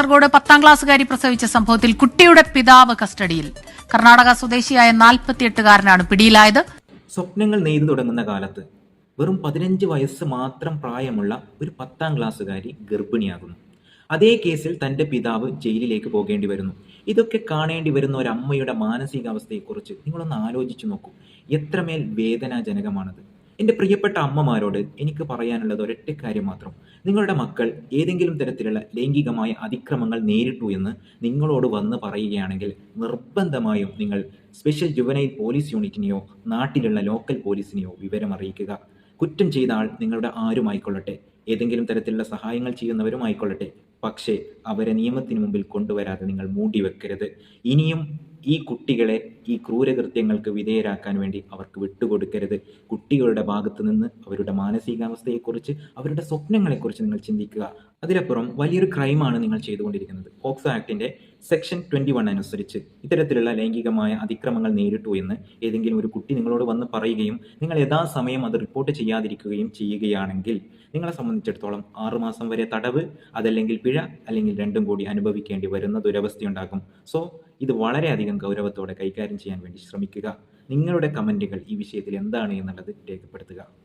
കാസർഗോഡ് പത്താം ക്ലാസ്സുകാരി പ്രസവിച്ച സംഭവത്തിൽ കുട്ടിയുടെ പിതാവ് കസ്റ്റഡിയിൽ. കർണാടക സ്വദേശിയായ നാൽപ്പത്തിയെട്ടുകാരനാണ് പിടിയിലായത്. സ്വപ്നങ്ങൾ നെയ്തു തുടങ്ങുന്ന കാലത്ത് വെറും പതിനഞ്ച് വയസ്സ് മാത്രം പ്രായമുള്ള ഒരു പത്താം ക്ലാസ്സുകാരി ഗർഭിണിയാകുന്നു. അതേ കേസിൽ തന്റെ പിതാവ് ജയിലിലേക്ക് പോകേണ്ടി വരുന്നു. ഇതൊക്കെ കാണേണ്ടി വരുന്ന ഒരു അമ്മയുടെ മാനസികാവസ്ഥയെക്കുറിച്ച് നിങ്ങളൊന്ന് ആലോചിച്ചു നോക്കൂ. എത്രമേൽ വേദനാജനകമാണത്. എന്റെ പ്രിയപ്പെട്ട അമ്മമാരോട് എനിക്ക് പറയാനുള്ളത് ഒരൊറ്റ കാര്യം മാത്രം. നിങ്ങളുടെ മക്കൾ ഏതെങ്കിലും തരത്തിലുള്ള ലൈംഗികമായ അതിക്രമങ്ങൾ നേരിട്ടു എന്ന് നിങ്ങളോട് വന്ന് പറയുകയാണെങ്കിൽ നിർബന്ധമായും നിങ്ങൾ സ്പെഷ്യൽ ജുവനൈൽ പോലീസ് യൂണിറ്റിനെയോ നാട്ടിലുള്ള ലോക്കൽ പോലീസിനെയോ വിവരം അറിയിക്കുക. കുറ്റം ചെയ്ത ആൾ നിങ്ങളുടെ ആരുമായിക്കൊള്ളട്ടെ? ഏതെങ്കിലും തരത്തിലുള്ള സഹായങ്ങൾ ചെയ്യുന്നവരുമായിക്കൊള്ളട്ടെ? പക്ഷേ അവരെ നിയമത്തിന് മുമ്പിൽ കൊണ്ടുവരാതെ നിങ്ങൾ മൂടി വെക്കരുത് ഇനിയും ഈ കുട്ടികളെ ഈ ക്രൂരകൃത്യങ്ങൾക്ക് വിധേയരാക്കാൻ വേണ്ടി അവർക്ക് വിട്ടുകൊടുക്കരുത്. കുട്ടികളുടെ ഭാഗത്ത് നിന്ന് അവരുടെ മാനസികാവസ്ഥയെക്കുറിച്ച് അവരുടെ സ്വപ്നങ്ങളെക്കുറിച്ച് നിങ്ങൾ ചിന്തിക്കുക. അതിലപ്പുറം വലിയൊരു ക്രൈമാണ് നിങ്ങൾ ചെയ്തുകൊണ്ടിരിക്കുന്നത്. പോക്സോ ആക്ടിന്റെ സെക്ഷൻ ട്വന്റി വൺ അനുസരിച്ച് ഇത്തരത്തിലുള്ള ലൈംഗികമായ അതിക്രമങ്ങൾ നേരിട്ടു എന്ന് ഏതെങ്കിലും ഒരു കുട്ടി നിങ്ങളോട് വന്ന് പറയുകയും നിങ്ങൾ യഥാസമയം അത് റിപ്പോർട്ട് ചെയ്യാതിരിക്കുകയും ചെയ്യുകയാണെങ്കിൽ നിങ്ങളെ സംബന്ധിച്ചിടത്തോളം ആറുമാസം വരെ തടവ് അതല്ലെങ്കിൽ പിഴ അല്ലെങ്കിൽ രണ്ടും കൂടി അനുഭവിക്കേണ്ടി വരുന്ന ദുരവസ്ഥയുണ്ടാകും. സോ ഇത് വളരെയധികം ഗൗരവത്തോടെ കൈകാര്യം ചെയ്യാൻ വേണ്ടി ശ്രമിക്കുക. നിങ്ങളുടെ കമന്റുകൾ ഈ വിഷയത്തിൽ എന്താണ് എന്നുള്ളത് രേഖപ്പെടുത്തുക.